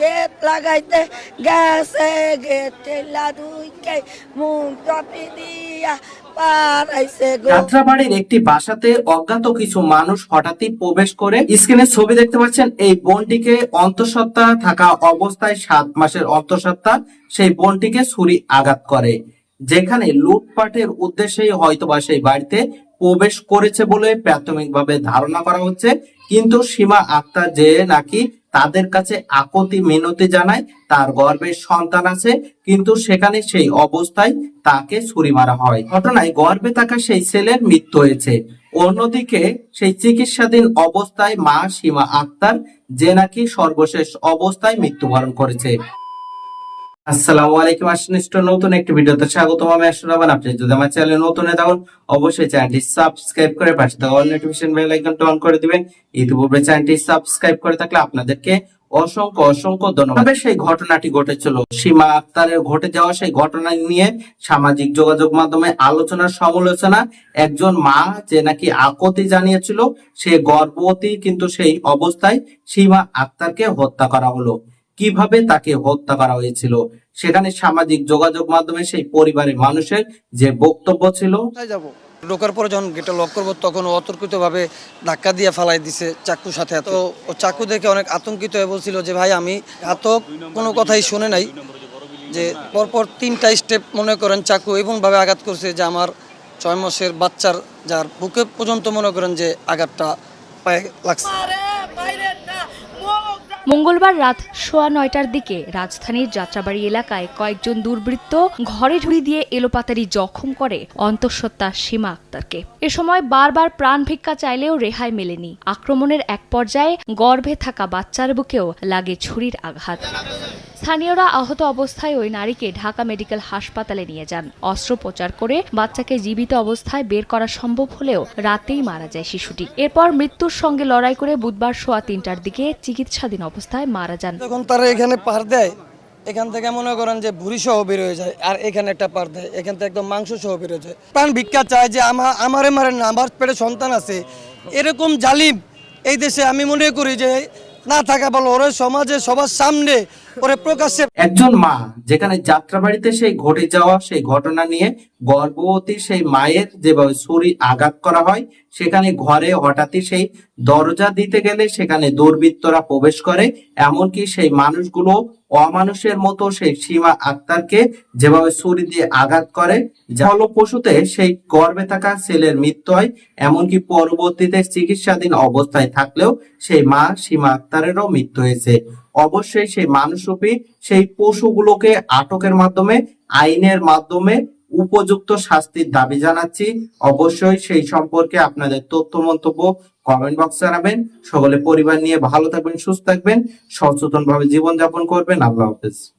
Gate লাগাইতে, গেছে gate ঠেলা দুইকে মুখ কপি দিয়া যাত্রাবাড়ির একটি বাসাতে অজ্ঞাত কিছু মানুষ হঠাৎই প্রবেশ করে। স্ক্রিনে ছবি দেখতে পাচ্ছেন, এই বোনটিকে অন্তঃসত্ত্বা থাকা অবস্থায় সাত মাসের অন্তঃসত্ত্বা সেই বোনটিকে ছুরি আঘাত করে, যেখানে লুটপাটের উদ্দেশ্যেই হয়তোবা সেই বাড়িতে প্রবেশ করেছে বলে প্রাথমিকভাবে ধারণা করা হচ্ছে। কিন্তু সীমা আক্তার যে নাকি তাদের কাছে আকতি মিনতি জানায়, তার গর্ভের সন্তান আছে, কিন্তু সেখানে সেই অবস্থায় তাকে ছুরি মারা হয়। ঘটনায় গর্ভে থাকা সেই ছেলের মৃত্যু হয়েছে। অন্যদিকে সেই চিকিৎসাধীন অবস্থায় মা সীমা আক্তার, যে নাকি সর্বশেষ অবস্থায় মৃত্যুবরণ করেছে। আসসালামু আলাইকুম আসনিষ্ট নতুন একটি ভিডিওতে স্বাগতম। আমি আসলামান আপনি যদি আমার চ্যানেলে নতুন হয়ে অবশ্যই চ্যানেলটি সাবস্ক্রাইব করে পাশে থাকা অল নোটিফিকেশন বেল আইকনটা অন করে দিবেন। ইতিপূর্বে চ্যানেলটি সাবস্ক্রাইব করে থাকলে আপনাদেরকে অসংখ্য অসংখ্য ধন্যবাদ। সেই ঘটনাটি ঘটেছিল। সীমা আক্তারের ঘটে যাওয়া সেই ঘটনা নিয়ে সামাজিক যোগাযোগ মাধ্যমে আলোচনা সমালোচনা। একজন মা যে নাকি আকতি জানিয়েছিল, সে গর্ভবতী, কিন্তু সেই অবস্থায় সীমা আক্তারকে হত্যা করা হলো। কীভাবে তাকে হত্যা করা হয়েছিল? সেখানে সামাজিক যোগাযোগ মাধ্যমে সেই পরিবারের মানুষের যে বক্তব্য ছিল। যাব? ঢোকার পরে যখন গেটটা লক করব তখন ও অতর্কিতভাবে ধাক্কা দিয়ে ফালাই দিছে চাকুর সাথে তো ও চাকু দেখে অনেক আতঙ্কিত হয়ে বলছিল যে ভাই আমি আতক কোনো কথাই শুনে নাই যে পরপর তিনটা স্টেপ মনে করেন চাকু এমনভাবে আঘাত করছে যে আমার ছয় মাসের বাচ্চার যার বুকে পর্যন্ত মনে করেন যে আঘাতটা পায়ে লাগছে। মঙ্গলবার রাত সোয়া নয়টার দিকে রাজধানীর যাত্রাবাড়ি এলাকায় কয়েকজন দুর্বৃত্ত ঘরে ঝুড়ি দিয়ে এলোপাতারি জখম করে অন্তঃসত্ত্বা সীমা আক্তারকে। এ সময় বারবার প্রাণ ভিক্ষা চাইলেও রেহাই মেলেনি। আক্রমণের এক পর্যায়ে গর্ভে থাকা বাচ্চার বুকেও লাগে ছুরির আঘাত। স্থানীয়রা আহত অবস্থায় ওই নারীকে ঢাকা মেডিকেল হাসপাতালে নিয়ে যান। অস্ত্রোপচার করে বাচ্চাকে জীবিত অবস্থায় বের করা সম্ভব হলেও রাতেই মারা যায় শিশুটি। এরপর মৃত্যুর সঙ্গে লড়াই করে বুধবার সোয়া তিনটার দিকে চিকিৎসাধীন অবস্থায় মারা যান। যখন তারা এখানে পার দেয়, এখান থেকে মনে করেন যে ভুড়ি সহ বের হয়ে যায়, আর এখানে একটা পার দেয়, এখান থেকে একদম মাংস সহ বের হয়ে যায়। প্রাণ ভিক্ষা চায় যে আমার আমারে মারে না, আমার পেটে সন্তান আছে। এরকম জালিম এই দেশে আমি মনে করি যে না থাকা ভালো, ওরে সমাজে, সবার সামনে, ওরে প্রকাশ্যে। একজন মা, যেখানে যাত্রাবাড়িতে সেই ঘটে যাওয়া, সেই ঘটনা নিয়ে গর্ভবতী সেই মায়ের যেভাবে ছুরি আঘাত করা হয়, সেখানে ঘরে হঠাৎই সেই দরজা দিতে গেলে সেখানে দুর্বৃত্তরা প্রবেশ করে, এমনকি সেই মানুষগুলো অমানুষের মতো সেই সীমা আক্তারকে যেভাবে ছুরি দিয়ে আঘাত করে, যা হলো পশুতে সেই গর্ভে থাকা ছেলের মৃত্যু হয়, এমনকি পরবর্তীতে চিকিৎসাধীন অবস্থায় থাকলেও সেই মা সীমা আক্তারেরও মৃত্যু হয়েছে। অবশ্যই সেই মানুষরূপী সেই পশুগুলোকে আটকের মাধ্যমে, আইনের মাধ্যমে উপযুক্ত শাস্তির দাবি জানাচ্ছি। অবশ্যই সেই সম্পর্কে আপনাদের তথ্য, মন্তব্য কমেন্ট বক্স জানাবেন। সকলে পরিবার নিয়ে ভালো থাকবেন, সুস্থ থাকবেন। সচেতন ভাবে জীবনযাপন করবেন। আল্লাহ হাফেজ।